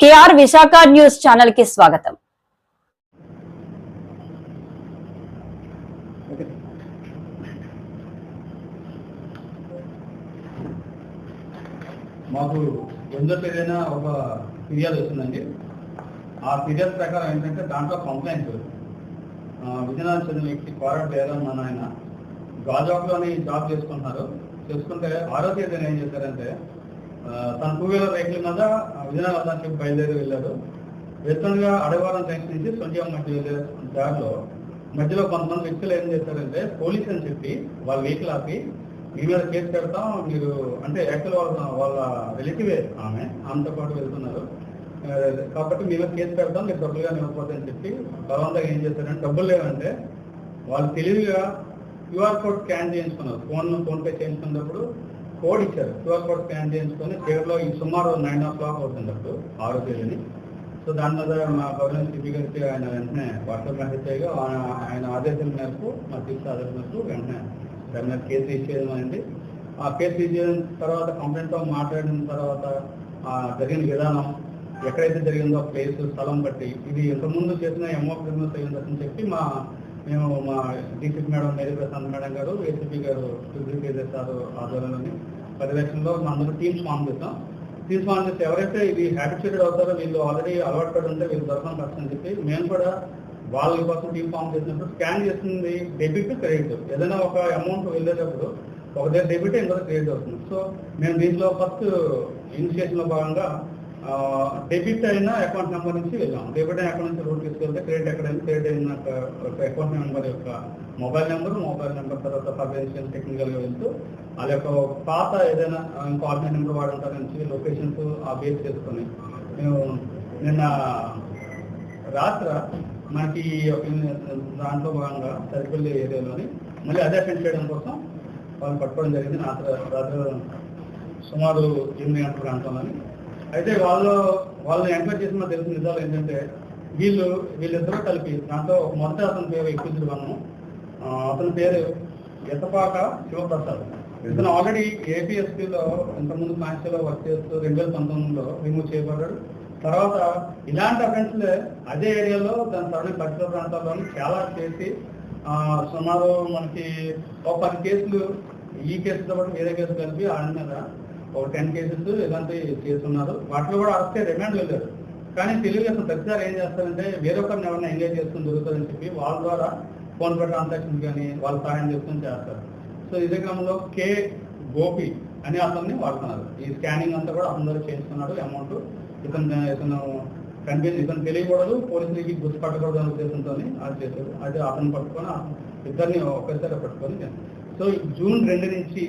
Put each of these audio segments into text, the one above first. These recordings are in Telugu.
కేఆర్ విశాఖ న్యూస్ ఛానల్కి స్వాగతం. మాకు ఎంతో ఏదైనా ఒక ఫిర్యాదు వస్తుందండి. ఆ ఫిర్యాదు ప్రకారం ఏంటంటే దాంట్లో కంప్లైంట్ విజయనగరం చెందిన వ్యక్తి కోరట్ లేదన్న ఆయన గాజాక్లోని జాబ్ చేసుకుంటున్నారు. చేసుకుంటే ఆరోగ్య ఏం చేశారంటే తన టూ వీలర్ వెహికల్ మీద విజయనగరం బయలుదేరి వెళ్ళారు వెళ్తుండగా అడవారం జంక్షన్ నుంచి సొంటియం మధ్య దారిలో మధ్యలో కొంతమంది వ్యక్తులు ఏం చేస్తారంటే పోలీస్ అని చెప్పి వాళ్ళ వెహికల్ ఆపి మీ మీద కేసు పెడతాం మీరు అంటే యాక్చువల్ వాళ్ళ వాళ్ళ రిలేటివే ఆమె ఆమెతో పాటు వెళ్తున్నారు. కాబట్టి మీ మీద కేసు పెడతాం మీరు డబ్బులుగా ఇవ్వకపోతే అని చెప్పి బలవంతంగా ఏం చేస్తారంటే డబ్బులు లేవంటే వాళ్ళు తెలివిగా క్యూఆర్ కోడ్ స్కాన్ చేయించుకున్నారు. ఫోన్ ఫోన్పే చేయించుకున్నప్పుడు కోడ్ ఇచ్చారు క్యూఆర్ కోడ్ స్కాన్ చేయించుకొని చీరలో ఈ సుమారు నైన్ ఓ క్లాక్ అవుతుంది అప్పుడు ఆరో తేదీని. సో దాని మీద మా గవర్నమెంట్ సిపి గారికి ఆయన వెంటనే వాట్సాప్ మెసేజ్ చేయగా ఆయన- ఆయన మేరకు మా చీఫ్ ఆదేశం మేరకు వెంటనే దాని మీద కేసు రిజిస్టర్ అయింది ఆ కేసు రిజిస్టర్ తర్వాత కంప్లైంట్తో మాట్లాడిన తర్వాత జరిగిన విధానం ఎక్కడైతే జరిగిందో ప్లేస్ స్థలం బట్టి ఇది ఇంతకుముందు చేసిన ఎంఓ క్రిమినల్స్ అయ్యిందని చెప్పి మా మేము మా DCP madam Mary Prashanth madam గారు ఏసీపీ గారు సుబ్రీ తేజస్ సార్ ఆధ్వర్యంలోని పది లక్షల్లో అందరూ టీమ్స్ ఫామ్ చేస్తాం టీమ్స్ ఫామ్ చేస్తే ఎవరైతే ఇది హ్యాబిచుయేటెడ్ అవుతారో వీళ్ళు ఆల్రెడీ అలవాటు పడి ఉంటే వీళ్ళు దొరకడం కష్టం అని చెప్పి మేము కూడా వాళ్ళ కోసం టీమ్ ఫామ్ చేసినప్పుడు స్కాన్ చేస్తుంది డెబిట్ క్రెడిట్ ఏదైనా ఒక అమౌంట్ వెళ్ళేటప్పుడు ఒక దగ్గర డెబిట్ ఇంకొక క్రెడిట్ అవుతుంది. సో మేము దీంట్లో ఫస్ట్ ఇనిషియేషన్లో భాగంగా డెబిట్ అయిన అకౌంట్ నెంబర్ నుంచి వెళ్ళాం డెబిట్ అయిన అకౌంట్ నుంచి రూట్ తీసుకెళ్తే క్రెడిట్ ఎక్కడైనా క్రెడిట్ అయిన అకౌంట్ నెంబర్ యొక్క మొబైల్ నెంబర్ మొబైల్ నెంబర్ తర్వాత ఫైనాన్షియల్ టెక్నికల్గా వెళ్తూ వాళ్ళ యొక్క పాత ఏదైనా ఇంకో ఆర్డినరీ నెంబర్ వాడటం నుంచి లొకేషన్స్ ఆ బేస్ చేసుకొని మేము నిన్న రాత్ర మనకి దాంట్లో భాగంగా సరిపల్లి ఏరియాలోని మళ్ళీ అదే అటెండ్ చేయడం కోసం వాళ్ళని పట్టుకోవడం జరిగింది. రాత్రి రాత్రి సుమారు ఎనిమిది గంటల ప్రాంతంలోని అయితే వాళ్ళు వాళ్ళని ఎంక్వైరీ చేసిన తెలిసిన నిజాలు ఏంటంటే వీళ్ళు వీళ్ళిద్దరూ కలిపి దాంట్లో ఒక మొదటి అతని పేరు ఎక్కించడం మనం అతని పేరు ఎత్తపాక శివప్రసాద్. ఇతను ఆల్రెడీ ఏపీఎస్పీలో ఇంతకుముందు కాన్స్టిలో వర్క్ చేస్తూ రెండు వేల పంతొమ్మిదిలో రిమూవ్ చేయబడ్డాడు. తర్వాత ఇలాంటి అఫెన్స్లే అదే ఏరియాలో దాని సరౌండింగ్ పరిసర ప్రాంతాల్లోని చాలా చేసి సుమారు మనకి ఒక పది కేసులు ఈ కేసుతో పాటు వేరే కేసు కలిపి ఆయన మీద ఒక టెన్ కేసెస్ ఇలాంటి చేస్తున్నారు. వాటిలో కూడా అరెస్ట్ రిమాండ్ వెళ్ళారు కానీ తెలియదు ప్రతిసారి ఏం చేస్తారంటే వేరొకరిని ఎవరైనా ఎంగేజ్ చేసుకుని దొరుకుతుందని చెప్పి వాళ్ళ ద్వారా ఫోన్ పే ట్రాన్సాక్షన్ కానీ వాళ్ళు సహాయం చేసుకుని చేస్తారు. సో ఇదే క్రమంలో కే గోపి అనే అతన్ని వాడుతున్నారు. ఈ స్కానింగ్ అంతా కూడా అందరూ చేస్తున్నాడు. అమౌంట్ ఇతను ఇతను కనిపించి ఇతను తెలియకూడదు. పోలీసులకి గుర్తుపట్టకూడదు అనే ఉద్దేశంతో అది చేశారు. అయితే అతను పట్టుకొని ఇద్దరిని ఒకేసారి పట్టుకొని సో జూన్ రెండు నుంచి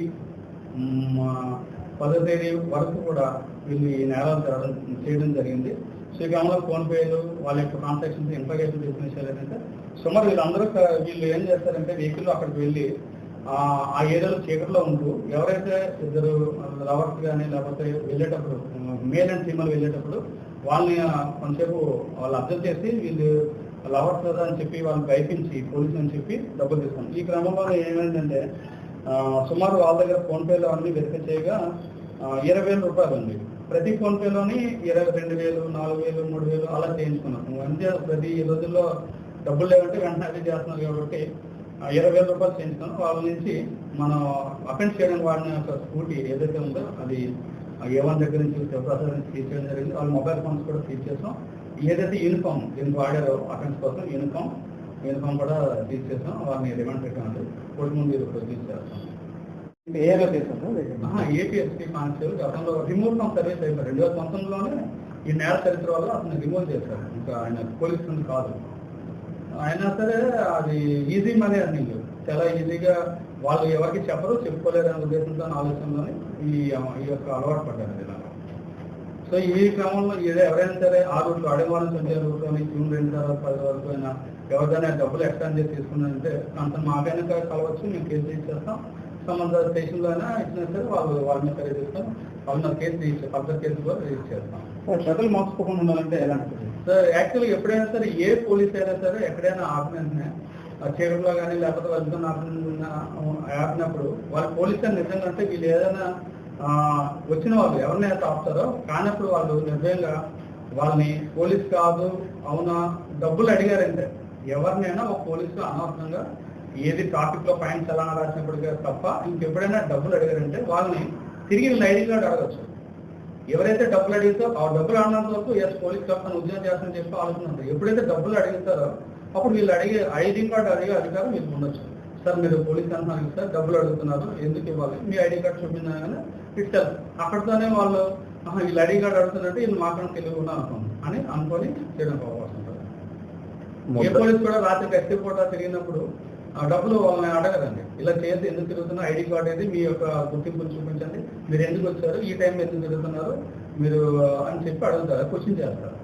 మ్, పదో తేదీ వరకు కూడా వీళ్ళు ఈ నేరాలు జరగడం చేయడం జరిగింది. సో ఫోన్పేలు వాళ్ళ యొక్క ట్రాన్సాక్షన్స్ ఇన్ఫర్మేషన్ తీసుకునే ఏంటంటే సుమారు వీళ్ళందరూ వీళ్ళు ఏం చేస్తారంటే వెహికల్ అక్కడికి వెళ్ళి ఆ ఆ ఏరియాలో చీకట్లో ఉంటూ ఎవరైతే ఇద్దరు లవర్స్ కానీ లేకపోతే వెళ్ళేటప్పుడు మేల్ అండ్ ఫీమేల్ వెళ్ళేటప్పుడు వాళ్ళని కొంతసేపు వాళ్ళు అబ్జర్వ్ చేసి వీళ్ళు లవర్స్ కదా అని చెప్పి వాళ్ళని భయపించి పోలీసులు అని చెప్పి డబ్బులు తీసుకున్నాం ఈ క్రమంలో ఏమైందంటే సుమారు వాళ్ళ దగ్గర ఫోన్పేలో అన్ని వెరిఫై చేయగా ఇరవై వేల రూపాయలు ఉంది ప్రతి ఫోన్పేలోని ఇరవై రెండు వేలు నాలుగు వేలు మూడు వేలు అలా చేయించుకున్నాం. అంతే ప్రతి రోజుల్లో డబ్బులు లేవంటే వెంటనే అదే చేస్తున్నారు కాబట్టి ఇరవై వేల రూపాయలు చేయించుకున్నాం. వాళ్ళ నుంచి మనం అఫెన్స్ చేయడానికి వాడిన ఒక స్కూటీ ఏదైతే ఉందో అది ఏవన్ దగ్గర నుంచి శివప్రసాద్ నుంచి సీజ్ జరిగింది. వాళ్ళ మొబైల్ ఫోన్స్ కూడా తీసేసాం ఏదైతే యూనిఫామ్ దీనికి వాడారో అఫెన్స్ కోసం యూనిఫామ్ యూనిఫామ్ కూడా చేసాం వాళ్ళని రిమాండ్ పెట్టామండి కోర్టు ముందు ప్రొడ్యూస్ చేస్తాం. ఏ ఏరియా చేశారు ఏపీఎస్పీ కానిస్టేబుల్ గతంలో రిమూవ్ ఫ్రమ్ సర్వీస్ అయిపోయారు రెండు వేల పంతొమ్మిదిలోనే ఈ నేర చరిత్ర వల్ల అతను రిమూవ్ చేశారు. ఇంకా ఆయన పోలీస్ నుండి కాదు. అయినా సరే అది ఈజీ మనీ అర్నింగ్ చాలా ఈజీగా వాళ్ళు ఎవరికి చెప్పరు చెప్పుకోలేరు అనే ఉద్దేశంతో ఆలోచనలోనే ఈ ఈ యొక్క అలవాటు పడ్డారు ఇలా సో ఈ క్రమంలో ఎవరైనా సరే ఆ రూట్లో అడగవాలని సంచే రూట్లోని జూన్ రెండు తర్వాత పది వరకు అయినా ఎవరిదైనా డబ్బులు ఎక్స్టెండ్ చేసి తీసుకున్నారంటే అంత మాకైనా కలవచ్చు మేము కేసు ఇచ్చేస్తాం సంబంధ స్టేషన్లో అయినా ఇచ్చినా సరే వాళ్ళు వాళ్ళ మీద ఖరీదు చేస్తాం వాళ్ళ కేసు రిజిస్టర్ ఫర్దర్ కేసు కూడా రిజిస్టర్ చేస్తాం. షటిల్ మార్చుకోకుండా ఉండాలంటే ఎలాంటిది సార్ యాక్చువల్గా ఎప్పుడైనా సరే ఏ పోలీస్ అయినా సరే ఎక్కడైనా ఆపిన చీరలో కానీ లేకపోతే వెళ్తున్న ఆపినప్పుడు వాళ్ళు పోలీస్ అని నిజంగా అంటే వీళ్ళు ఏదైనా వచ్చిన వాళ్ళు ఎవరినైతే ఆపుతారో కానప్పుడు వాళ్ళు నిర్భయంగా వాళ్ళని పోలీస్ కాదు అవునా? డబ్బులు అడిగారంటే ఎవరినైనా ఒక పోలీసు అనవసరంగా ఏది ట్రాఫిక్లో ఫైన్ చలానా రాసినప్పటికీ తప్ప ఇంకెప్పుడైనా డబ్బులు అడిగారంటే వాళ్ళని తిరిగి ఐడి కార్డు అడగచ్చు. ఎవరైతే డబ్బులు అడిగితే ఆ డబ్బులు అడిగినంత వరకు ఎస్ పోలీస్ కప్తాను ఉద్యోగం చేస్తానని చెప్పి ఆలోచన ఎప్పుడైతే డబ్బులు అడుగుతారో అప్పుడు వీళ్ళు అడిగే ఐడి కార్డు అడిగే అధికారం మీకు ఉండొచ్చు. సార్ మీరు పోలీస్ అంటున్నారు సార్ డబ్బులు అడుగుతున్నారు. ఎందుకు ఇవ్వాలి? మీ ఐడి కార్డు చూపించినా కానీ ఇస్తారు. అక్కడితోనే వాళ్ళు "ఆహా, వీళ్ళు ఐడి కార్డు అడుగుతున్నట్టు వీళ్ళు మాత్రం తెలివి ఉన్నా అని అనుకొని చేయడం అవకాశం ఉంటుంది ఏ పోలీస్ కూడా రాత్రి కత్తి పూట తిరిగినప్పుడు ఆ డబ్బులు వాళ్ళని అడగదండి. ఇలా చేసి ఎందుకు తిరుగుతున్నా? ఐడి కార్డు ఏది? మీ యొక్క గుర్తింపుని చూపించండి. మీరు ఎందుకు వచ్చారు? ఈ టైం ఎందుకు తిరుగుతున్నారు? మీరు అని చెప్పి అడుగుతారు క్వశ్చన్ చేస్తారు.